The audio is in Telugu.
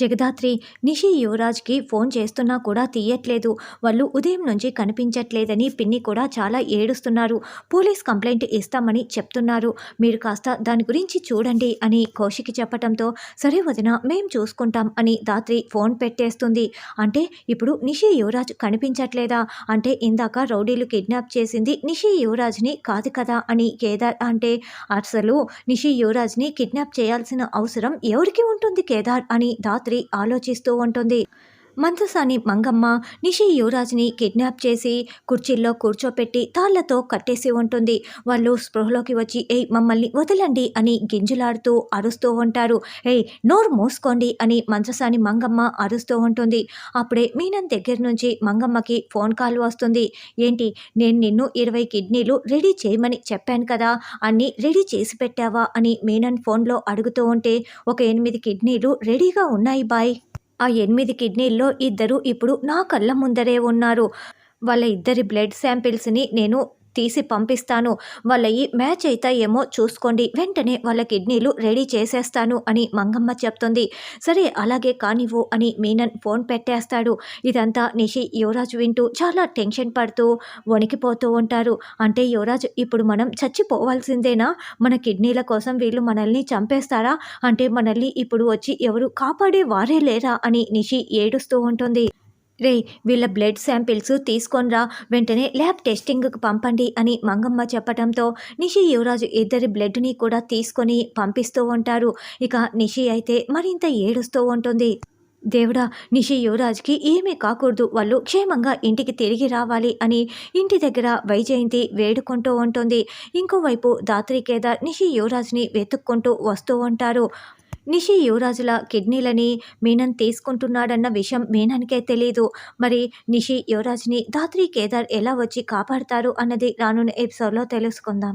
జగదాత్రి నిషి యువరాజ్కి ఫోన్ చేస్తున్నా కూడా తీయట్లేదు. వాళ్ళు ఉదయం నుంచి కనిపించట్లేదని పిన్ని కూడా చాలా ఏడుస్తున్నారు. పోలీస్ కంప్లైంట్ ఇస్తామని చెప్తున్నారు. మీరు కాస్త దాని గురించి చూడండి అని కౌశికి చెప్పటంతో సరే వదిన మేం చూసుకుంటాం అని దాత్రి ఫోన్ పెట్టేస్తుంది. అంటే ఇప్పుడు నిషి యువరాజ్ కనిపించట్లేదా? అంటే ఇందాక రౌడీలు కిడ్నాప్ చేసింది నిషి యువరాజ్ని కాదు కదా అని కేదార్ అంటే అసలు నిషి యువరాజ్ని కిడ్నాప్ చేయాల్సిన అవసరం ఎవరికి ఉంటుంది కేదార్ అని దాత్రి ఆలోచిస్తూ ఉంటుంది. మంత్రసాని మంగమ్మ నిషి యువరాజ్ని కిడ్నాప్ చేసి కుర్చీల్లో కూర్చోపెట్టి తాళ్ళతో కట్టేసి ఉంటుంది. వాళ్ళు స్పృహలోకి వచ్చి ఏయ్ మమ్మల్ని వదలండి అని గింజులాడుతూ అరుస్తూ ఉంటారు. ఏయ్ నోరు మూసుకోండి అని మంత్రసాని మంగమ్మ అరుస్తూ ఉంటుంది. అప్పుడే మీనన్ దగ్గర నుంచి మంగమ్మకి ఫోన్ కాల్ వస్తుంది. ఏంటి నేను నిన్ను ఇరవై కిడ్నీలు రెడీ చేయమని చెప్పాను కదా అన్నీ రెడీ చేసి పెట్టావా అని మీనన్ ఫోన్లో అడుగుతూ ఉంటే ఒక ఎనిమిది కిడ్నీలు రెడీగా ఉన్నాయి బాయ్. ఆ ఎనిమిది కిడ్నీల్లో ఇద్దరు ఇప్పుడు నా కళ్ళ ముందరే ఉన్నారు. వాళ్ళ ఇద్దరి బ్లడ్ శాంపిల్స్ని నేను తీసి పంపిస్తాను. వాళ్ళయి మ్యాచ్ అవుతాయేమో చూసుకోండి. వెంటనే వాళ్ళ కిడ్నీలు రెడీ చేసేస్తాను అని మంగమ్మ చెప్తుంది. సరే అలాగే కానివ్వు అని మీనన్ ఫోన్ పెట్టేస్తాడు. ఇదంతా నిషి యువరాజ్ వింటూ చాలా టెన్షన్ పడుతూ వణికిపోతూ ఉంటారు. అంటే యువరాజ్ ఇప్పుడు మనం చచ్చిపోవాల్సిందేనా? మన కిడ్నీల కోసం వీళ్ళు మనల్ని చంపేస్తారా? అంటే మనల్ని ఇప్పుడు వచ్చి ఎవరు కాపాడే వారే లేరా? అని నిషి ఏడుస్తూ ఉంటుంది. రే వీళ్ళ బ్లడ్ శాంపిల్స్ తీసుకొనిరా వెంటనే ల్యాబ్ టెస్టింగ్కి పంపండి అని మంగమ్మ చెప్పడంతో నిషి యువరాజు ఇద్దరి బ్లడ్ని కూడా తీసుకొని పంపిస్తూ ఉంటారు. ఇక నిషి అయితే మరింత ఏడుస్తూ ఉంటుంది. దేవుడా నిషి యువరాజ్కి ఏమీ కాకూడదు. వాళ్ళు క్షేమంగా ఇంటికి తిరిగి రావాలి అని ఇంటి దగ్గర వైజయంతి వేడుకుంటూ ఉంటుంది. ఇంకోవైపు దాత్రి కేదార్ నిషి యువరాజ్ని వెతుక్కుంటూ వస్తూ ఉంటారు. నిషి యువరాజుల కిడ్నీలని మీనన్ తీసుకుంటున్నాడన్న విషయం మీనన్కే తెలియదు మరి నిషి యువరాజ్ని దాత్రి కేదార్ ఎలా వచ్చి కాపాడతారు అన్నది రానున్న ఎపిసోడ్లో తెలుసుకుందాం.